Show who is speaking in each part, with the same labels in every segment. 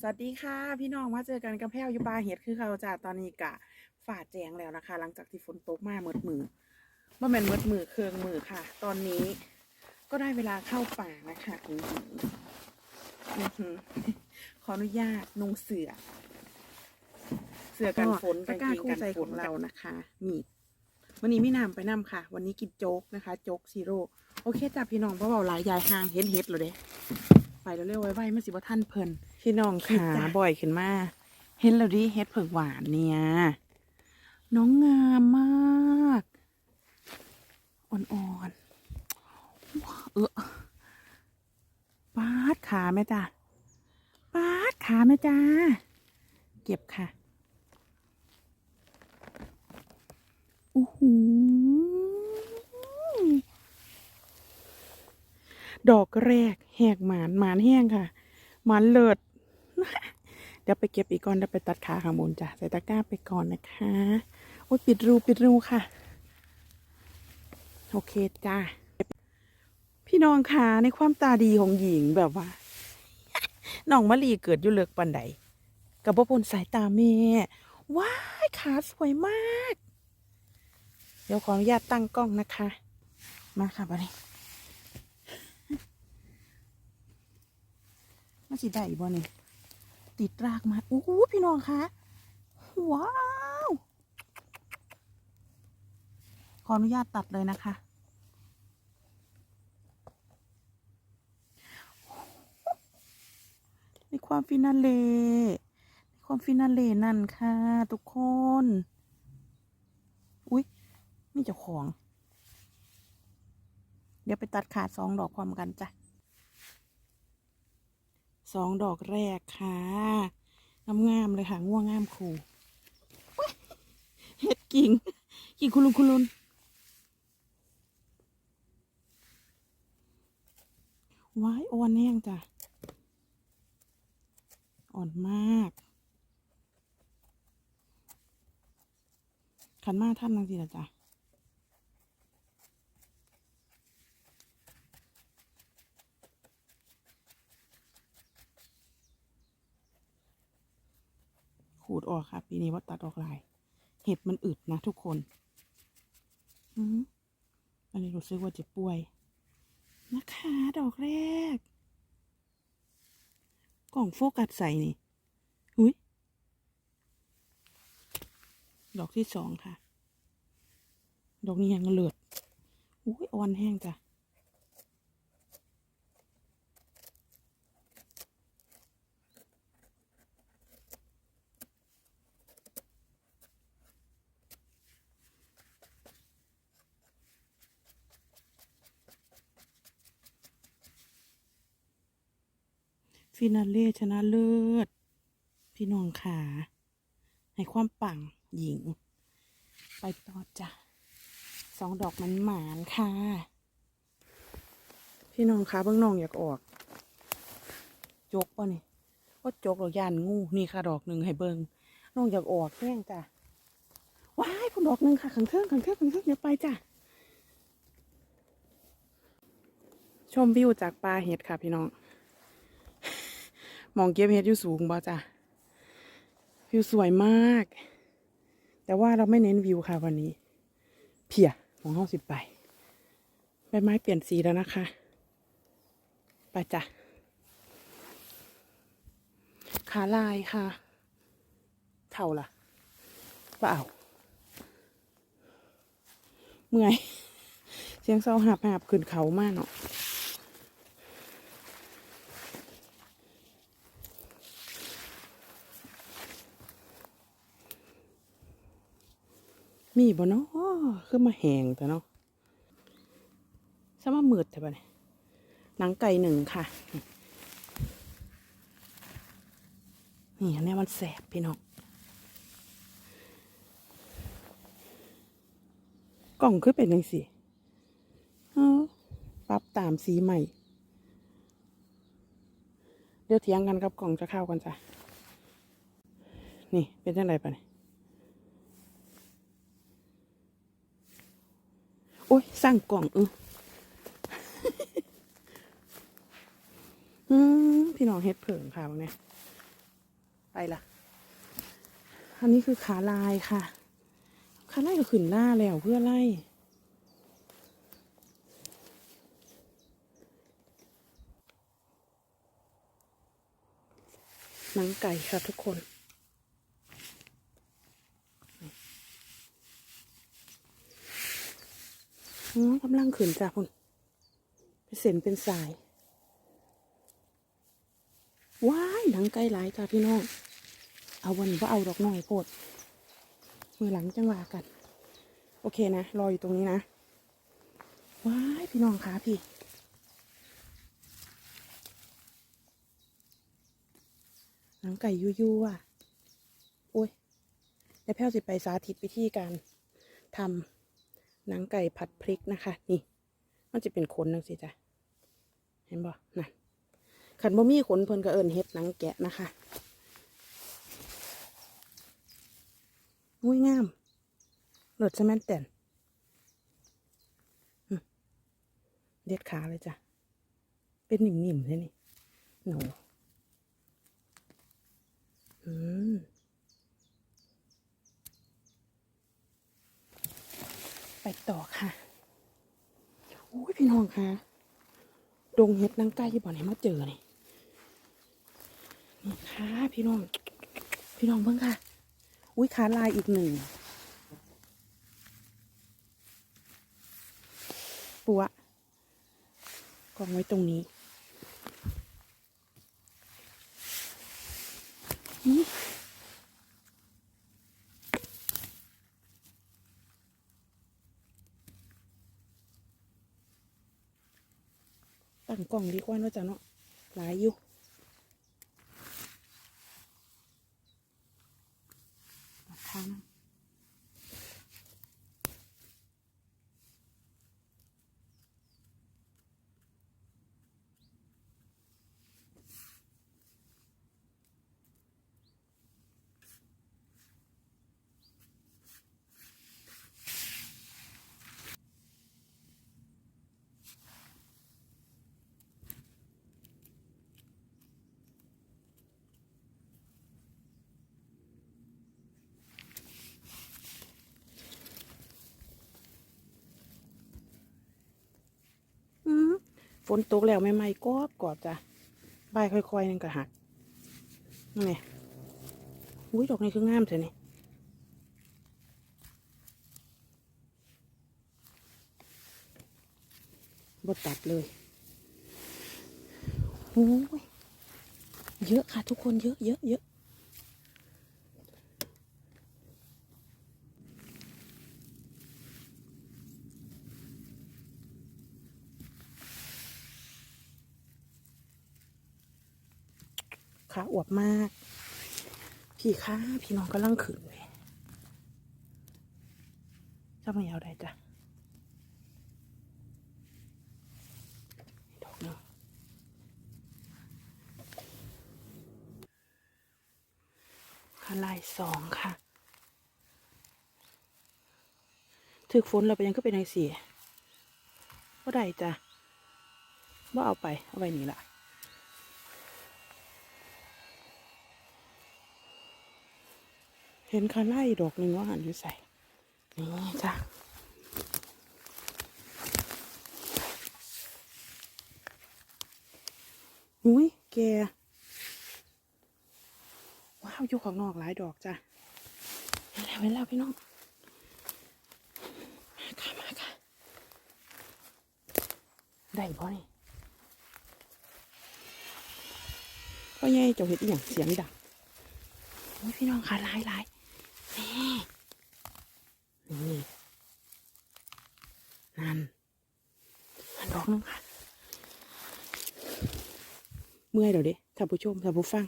Speaker 1: สวัสดีค่ะ พี่น้องมาเจอกันกับแพ้วยุบาเฮ็ดคือเขาจ้าตอนนี้กะฝ่าแจงแล้วนะคะ หลังจากที่ฝนตกมาเมดมือบ่แม่นเมิดมือเครืองมือค่ะ ตอนนี้ก็ได้เวลาเข้าป่านะคะอื้อหืออื้อหือขออนุญาตนุงเสือ เสือกันฝนกางเกา
Speaker 2: งคู่ใจ
Speaker 1: กันฝ
Speaker 2: ขอนง
Speaker 1: เรานะคะมีดวันนี้ไม่นำไปนำค่ะ วันนี้กินโจ๊กนะคะ โจ๊กซีโร่โอเคจ้าพี่น้องเพราะว่าหลายยายห่างเห็นเฮ็ดเลยเด้ไปเร็วๆไว้ๆมันสิบ่ท่านเพลิน พี่น้องขา
Speaker 2: จ้ะ
Speaker 1: บ่อยขึ้นมาเห็นแล้วดิเฮ็ดเผือกหวานเนี่ย น้องงามมาก อ่อนๆเออปาดขาแม่จ้ะปาดขาแม่จ้า เก็บค่ะโอ้โหดอกแรกแหกหมานหมานแห้งค่ะหมานเลิศ เดี๋ยวไปเก็บอีกก่อนเดี๋ยวไปตัดขาข้างบนจ้ะใส่ตะกร้าไปก่อนนะคะโอ้ยปิดรูปิดรูค่ะ โอเคจ้าพี่น้องค่ะในความตาดีของหญิงแบบว่าน้องมะลีเกิดอยู่เลิกปันใดกับพ่พลสายตาแม่ว้ายขาสวยมาก เดี๋ยวขออนุญาตตั้งกล้องนะคะ มาค่ะบัดนี้มาสิได้บ่นี่ ติดรากมาอู้พี่น้องคะว้าวขออนุญาตตัดเลยนะคะในความฟินาเล่ในความฟินาเล่นั่นค่ะ ทุกคน อุ๊ยมีเจ้าของ เดี๋ยวไปตัดขาดสองดอกพร้อมกันจ้ะ สองดอกแรกค่ะงามๆเลยค่ะง่วงงามคูอุ๊ยเห็ดกิ่งกิ่งคุณลุนคุณลุนว้ายอ่อนแห้งจ้ะ อ่อนมาก ขันมาท่านนังสิละจ้ะ ขูดออกค่ะ ปีนี้ว่าตัดออกลาย เห็ดมันอึดนะทุกคน อือหืออันนี้รู้สึกว่าจะป่วย นะคะ ดอกแรก กล่องโฟกัสใส่นี่อุ้ยดอกที่สองค่ะ ดอกนี้ยังเลือดอุ้ยอ่อนแห้งจ้ะ ฟินาเล่ชนะเลิศ พี่น้องขาให้ความปังหญิง ไปต่อจ้ะสองดอกมันหมานค่ะ พี่น้องขาเบื้องน้องอยากออก จกป่ะนี่ว่าจกหรอกยานงูนี่ค่ะดอกหนึ่งให้เบิงน้องอยากออกแห้งจ้ะว้ายพุ่ดอกหนึ่งค่ะขังเทิงขังเทิงขังเทิงอย่าไปจ้ะชมวิวจากปลาเห็ดค่ะพี่น้อง มองเก็บเห็ดอยู่สูงบ่จ้ะวิวสวยมาก แต่ว่าเราไม่เน้นวิวค่ะวันนี้ เพียของห้องสิบไปใบไม้เปลี่ยนสีแล้วนะคะ ไปจ้ะ ขาลายค่ะ เท่าล่ะเปล่าเมื่อย เสียงเศร้าหาบหาบขึ้นเขามากเนาะ มีบ่เนาะคือมาแหงแต่เนาะซะมามืดแต่บ่เนี่ยหนังไก่หนึ่งค่ะ นี่อันนี้มันแสบพี่น้องกล่องคือเป็นยังสิปรับตามสีใหม่ เดี๋ยวเถียงกันกับกล่องจะเข้ากันจ้ะ นี่เป็นยังไงปะเนี่ย โอ้ยสร้างกล่องเอออืมพี่น้องเฮ็ดเผิงค่ะบางเนี่ยไปละอันนี้คือขาลายค่ะ ขาไล่ก็ขึ้นหน้าแล้วเพื่อไล่หนังไก่ค่ะทุกคน อ๋อกำลังขึ้นจ้ะคุณเป็นเส้นเป็นสาย ว้ายหนังไก่หลายจ้ะพี่น้อง เอาวันว่าเอาดอกหน่อยโพด มือหลังจังหวะกัน โอเคนะ รออยู่ตรงนี้นะ ว้ายพี่น้องคะพี่หนังไก่ยูยูอะโอ้ยแล้วแพ้วสิไปสาธิตวิธีการทำ หนังไก่ผัดพริกนะคะ นี่ มันจะเป็นขนนังสิจ้ะเห็นบ่นะขันบ่มีขนเพิ่นก็เอิ้นเฮ็ดหนังแกะนะคะงุ้ยงามเลิศใช่ไหมนแต่นเด็ดขาเลยจ้ะ เป็นหนิ่มๆเลยนี่หนูอืม ไปต่อค่ะอุ้ยพี่น้องคะดงเห็ดนางไก่ที่บ่อไหนมาเจอนี่นี่ค่ะพี่น้อง พี่น้องเพิ่งค่ะ อุ้ยขาลายอีกหนึ่งปัวกองไว้ตรงนี้ตั้ง กล่องดีกว่าเนาะจ้ะเนาะหลายอยู่ ราคานะอืม ฝนตกแล้วใหม่ๆกอบกอบจ้ะใบค่อยๆนั่นก็หักนี่อุ้ยดอกนี้คืองามเถอะนี่บดตัดเลยโอ้ยเยอะค่ะทุกคนเยอะเยอะเยอะ ขาอวบมาก พี่ค้าพี่น้องก็ลังขืนเลยจะไม่เอาได้จ้ะดอกเนาะขาลายสองค่ะถึกฝนเราไปยังก็เป็นไงสีว่าได้จ้ะว่าเอาไป เอาไปนี่ละ ห็นคาไล่ดอกหนึ่งว่าหันอยู่ใส่นี่จ้ะอุ้ยแกว้าวอยู่ข้างนอกหลายดอกจ้ะเห็นแล้วเห็นแล้วพี่น้องมาค่ะมาค่ะได้บ่นี่พ่อใหญ่เจ้าเห็ดอหย่างเสียงดังโอ้ยพี่น้องค่ะหลายหลาย นี่นี่นั่นอันดอกนึงค่ะ เมื่อยเดี๋ยวดิท่านผู้ชมท่านผู้ฟัง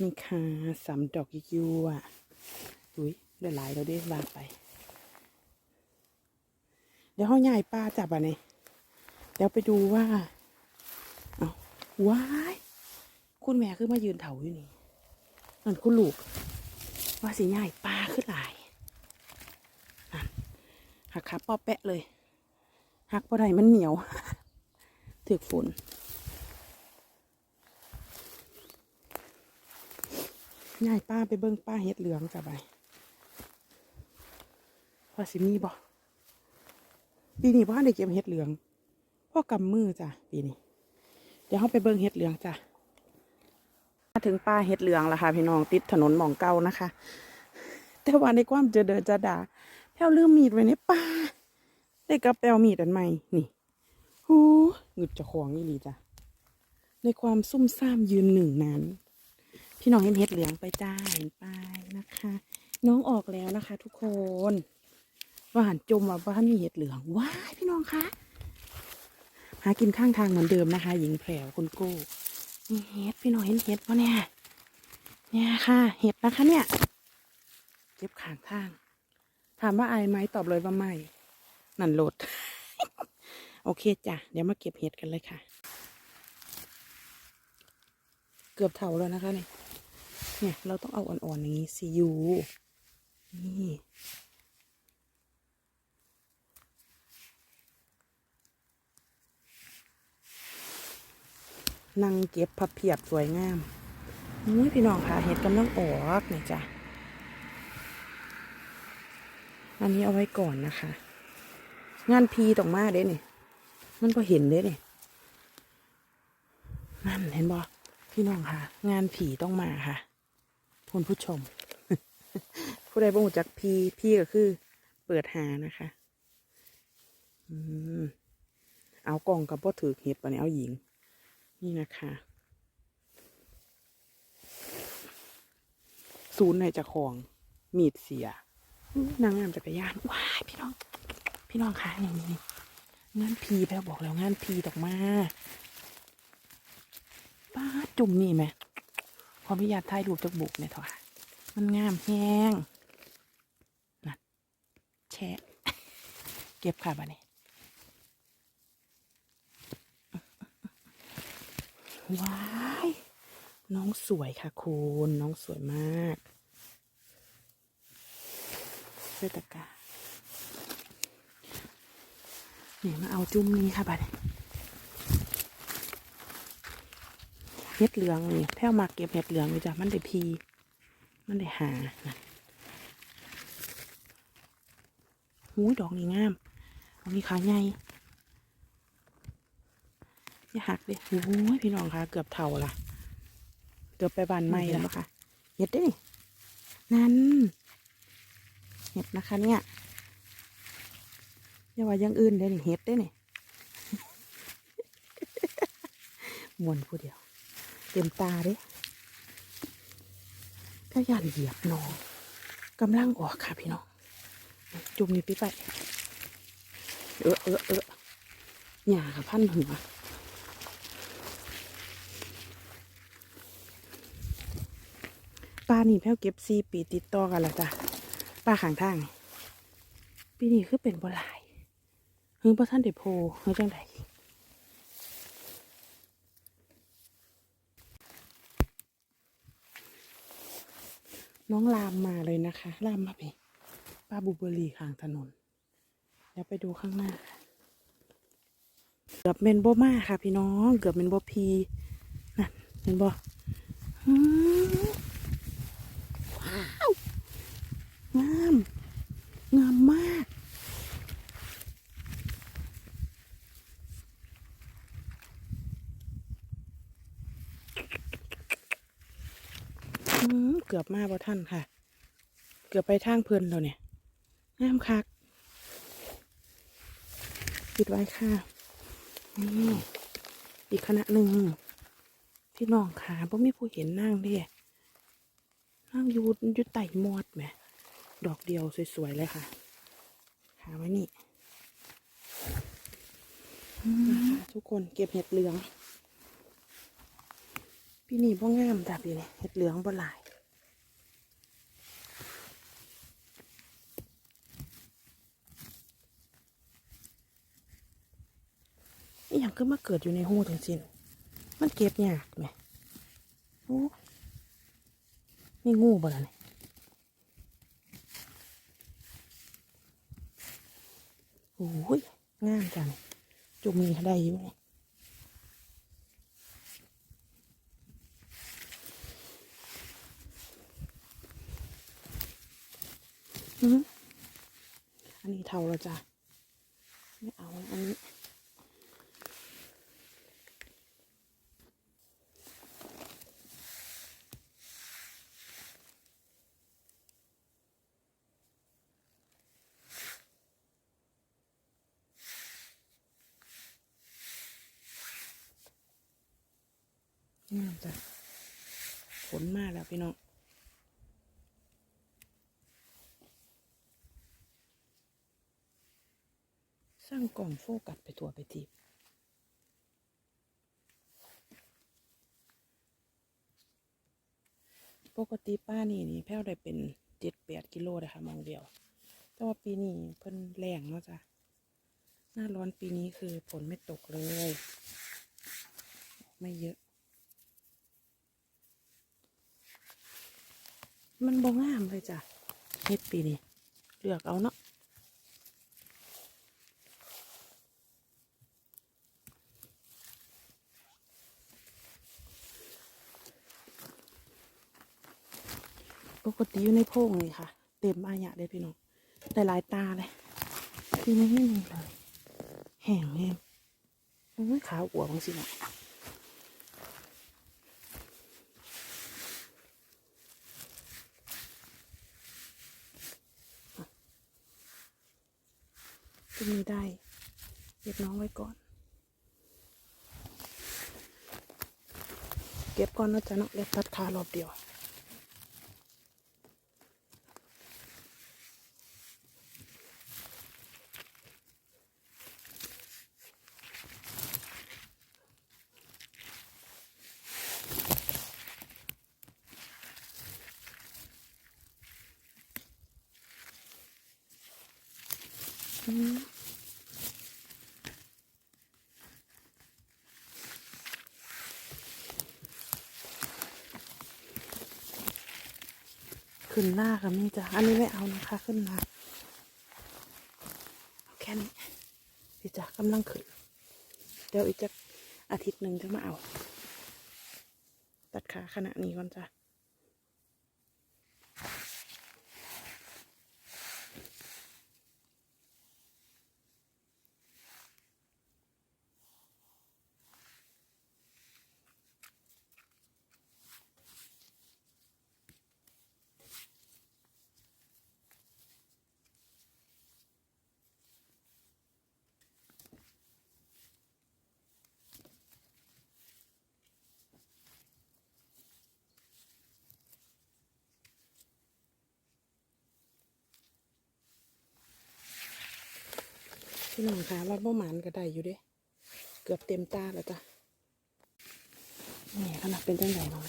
Speaker 1: นี่ค่ะสามดอกยูอะอุ้ยได้หลายแล้วเด้วางไป เดี๋ยวห้องใหญ่ป้าจับอะเนี่ยเดี๋ยวไปดูว่า เอาว้าย คุณแม่คือมายืนเถาอยู่นี่ นั่นคุณลูก ว่าสีใหญ่ปลาขึ้นหลายหักขาปอแปะเลย หักพอใดมันเหนียวถือฝนง่ายป้าไปเบิ่งป้าเฮ็ดเหลืองจ้ะไปว่าสิมีบ่ปีนี้พ่อได้เก็บเฮ็ดเหลืองพ่อกำมือจ้ะปีนี้ เดี๋ยวเขาไปเบิ่งเฮ็ดเหลืองจ้ะ ถึงป้าเฮ็ดเหลืองแล้วค่ะพี่น้องติดถนนหมองเก่านะคะ แต่ว่าในความเจอเดินจะด่าแพ้วลืมมีดไว้ในป่าได้กระแปลมีดอันใหม่นี่โอ้หงึดจะของนี่ลีจ้ะในความซุ่มซ่ามยืนหนึ่งนั้น พี่น้องเห็นเห็ดเหลืองไปจ้าเห็นไปนะคะ น้องออกแล้วนะคะ ทุกคนว่าหันจมว่าบ้านมีเห็ดเหลืองว้ายพี่น้องคะหากินข้างทางเหมือนเดิมนะคะ หญิงแผลวคุณโก้ นี่เห็ดพี่หน้องเห็นเห็ดปะเนี่ย เนี่ยค่ะ เห็ดนะคะเนี่ย เก็บขางทาง ถามว่าอายไหมตอบเลยว่าไม่ นั่นโหลด โอเคจ้ะ เดี๋ยวมาเก็บเห็ดกันเลยค่ะ เกือบเท่าแล้วนะคะเนี่ย เนี่ยเราต้องเอาอ่อนๆอย่างนี้ซียูนี่ นั่งเก็บพับเพียบสวยงามอุ้ยพี่น้องค่ะเห็ดกำลังออกเนี่ยจ้ะ อันนี้เอาไว้ก่อนนะคะ งานพีต้องมาเด้เนี่ยมันพอเห็นเด้เนี่ยนั่นเห็นบ่พี่น้องค่ะ งานผีต้องมาค่ะคุณผู้ชม ผู้ใดบ่รู้จักพีพีก็คือ เปิดหานะคะอืมเอากล่องกับพ่อถือเห็ดปะเนี่ยเอาหญิง นี่นะคะศูนย์ในจะของ มีดเสีย นางงามจักรยาน ว้ายพี่น้อง พี่น้องคะนี่นี่งานพีแพ้วบอกแล้วงานพีตอกมาป้าจุ่มนี่ไหมขออนุญาตถ่ายรูปจากบุกเนี่ยเถอะค่ะมันงามแห้งนะแชะ เก็บค่ะบ้านี้ ว้ายน้องสวยค่ะคุณน้องสวยมากเสื้อตะกาเนี่ยมาเอาจุ่มนี้ค่ะบัดเห็ดเหลืองนี่แพ้วมาเก็บเห็ดเหลืองเลยจ้ะมันได้พี มันได้หานะหูยดอกนี่งามเอานี่ขาใหญ่ อย่าหักเลยโอ้ยพี่น้องค่ะเกือบเท่าละเกือบไปบานไม้แล้วค่ะเห็ดได้นี่นั่นเห็ดนะคะ เนี่ยอย่าว่าอยังอื่นได้นี่เห็ดได้นี่มวนผู้เดียว เต็มตาเด้ก็ยันเหยียบน้องกำลังออกค่ะพี่น้องจุ่มนี่พี่ไปเออเออเออหย่าค่ะพันหัว ป้านี่แพวเก็บซีปีติดต่อกันแล้วจ้ะป้าขางทางนี่ปีนี้คือเป็นบ่หลายเฮ้ยพ่ท่านเดโพเฮ้ยจังไดน้องลามมาเลยนะคะลามมาไปป้าบูเบอรี่ข้างถนนเดี๋ยวไปดูข้างหน้า เกือบเมนโบมาค่ะ พี่น้อง เกือบเมนโบพีนั่นเห็นบ่อืม ว้าว งาม งามมาก เกือบมาบ่ท่านค่ะ เกือบไปทางเพลินแล้วเนี่ย งามคักปิดไว้ค่ะ นี่ อีกคณะหนึ่งพี่น้องค่ะเพราะมีผู้เห็นนั่งเด้นั่งอยูอยูไต่มอดแหม ดอกเดียวสวยๆเลยค่ะ หาไว้นี่นะคะทุกคนเก็บเห็ดเหลือง พี่นี่พ่งามจ้ะพี่นี่เห็ดเหลืองบ่หลายนี่ยังก็มาเกิดอยู่ในหูจังสินมันเก็บยากไหมโอ้นี่งูบ่ล่ะเนี่ย โอ้ยงามจังจุ่มนี่ได้อยู่อันนี้เท่าแล้วจ้ะไม่เอาอันนี้ นี่มันจะฝนมากแล้วพี่น้องสร้างกล่องโฟกัสไปตัวไปทีปกติป้านี่นี่แพ้วได้เป็นเจ็ดแปดกิโลนะคะมองเดียว แต่ว่าปีนี้เพิ่นแรงเนาะจ้ะ หน้าร้อนปีนี้คือฝนไม่ตกเลย ไม่เยอะ มันบ่งามเลยจ้ะเฮ็ดปีนี้เลือกเอาเนาะปกติอยู่ในโพงนี่ค่ะ เต็มอายะเลยพี่น้องแต่หลายตาเลยปีนี้ไม่มีเลยแห้งแห้งโอ้ยขาวอวบางสินะ ตรงนี้ได้เก็บน้องไว้ก่อน เก็บก่อนนะจ๊ะเนาะเล็บตัดขารอบเดียว อืมขึ้น หน้าค่ะมี่จ้ะอันนี้ไม่เอานะคะขึ้นมาเอาแค่นี้พี่จ้ะกำลังขึ้น เดี๋ยวอีกจะอาทิตย์หนึ่งจะมาเอา ตัดขาขณะนี้ก่อนจ้ะ พี่น้องคะวัดบ่หมานก็ได้อยู่เด้ เกือบเต็มตาแล้วจ้ะนี่ขนาดเป็นจังไหนน้อย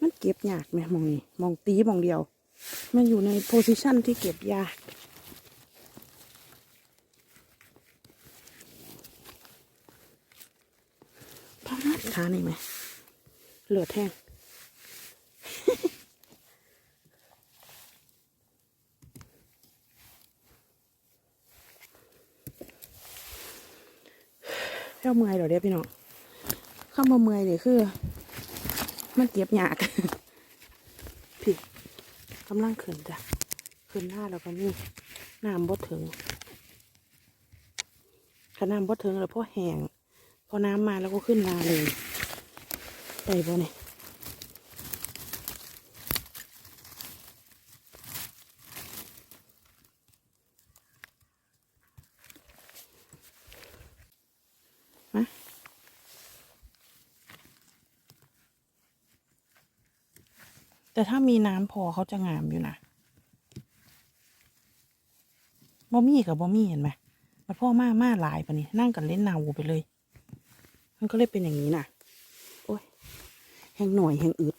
Speaker 1: มันเก็บยากไหมมองนี่มองตีมองเดียว มันอยู่ในโพซิชันที่เก็บยากพาดขานี่ไหมเหลือแห้ง เมื่อยเดี๋ยวเดี๋ยวพี่น้องเข้ามาเมื่อยนี่คือ มันเก็บยากพี่กำลังขึ้นจ้ะขึ้นหน้าแล้วก็นี่น้ำบดถึงถ้าน้ำบดถึงแล้วพอแห้งพอน้ำมาแล้วก็ขึ้นมาเลยไปบ่เนี่ย แต่ถ้ามีน้ำพอเขาจะงามอยู่นะบอมี่กับบอมี่เห็นไหมมันพ่อมามาลายปะนี่นั่งกันเล่นนาวูไปเลย มันก็เลยเป็นอย่างนี้น่ะโอ้ยแห้งหน่วยแห้งอึด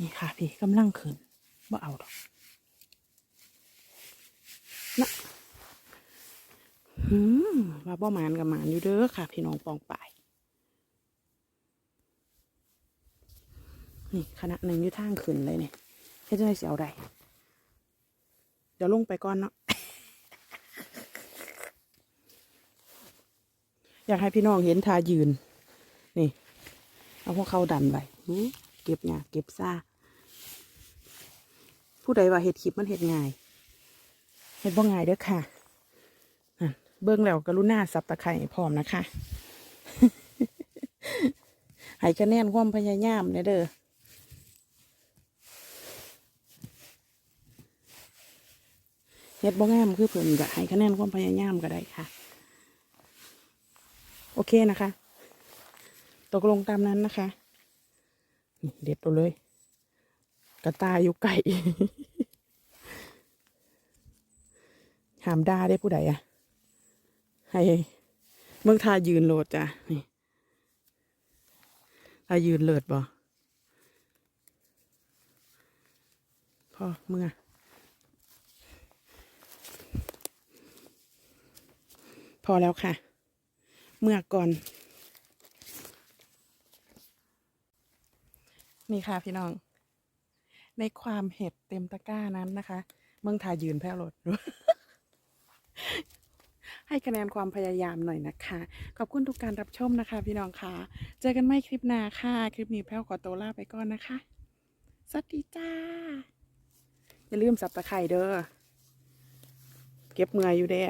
Speaker 1: นี่ค่ะ พี่กำลังขึ้นบ่เอาดอกนะอืมว่าบ่หมานกับหมานอยู่เด้อค่ะ พี่น้องปองปาย นี่ขณะหนึ่งอยู่ทางขึ้นเลยเนี่ยเฮ็ดจังไดสิเอาได้เดี๋ยวลงไปก่อนเนาะอยากให้พี่น้องเห็นทายืน นี่ เอาพวกเขาดันไปอื้อเก็บหยาเก็บซ่า ผู้ใดว่าเห็ดคลิปมันเห็ดง่าย เห็ดบ่ง่ายเด้อค่ะ เบิ่งแล้วกรุณาสับตะไคร้พร้อมนะคะ ให้คะแนนความพยายามเนี่ยเด้อ เฮ็ดบ่งามคือเพิ่นก็ให้คะแนนความพยายามก็ได้ค่ะ โอเคนะคะ ตกลงตามนั้นนะคะ เด็ดตัวเลย กระตายอยู่ไก่หามด่าได้ผู้ใดอะให้เมืองทายืนโหลดจ้ะนี่ทายืนเลิศบ่พ่อเมื่อ อแล้วค่ะ เมื่อก่อน นี่ค่ะพี่น้อง ในความเห็ดเต็มตะกร้านั้นนะคะ เมืองทายืนแพ้รถให้คะแนนความพยายามหน่อยนะคะ ขอบคุณทุกการรับชมนะคะ พี่น้องค่ะ เจอกันไม่คลิปหน้าค่ะ คลิปนี้แพ้วขอตัวลาไปก่อนนะคะ สวัสดีจ้า อย่าลืมสับตะไคร่เด้อ เก็บเมื่อยอยู่เด้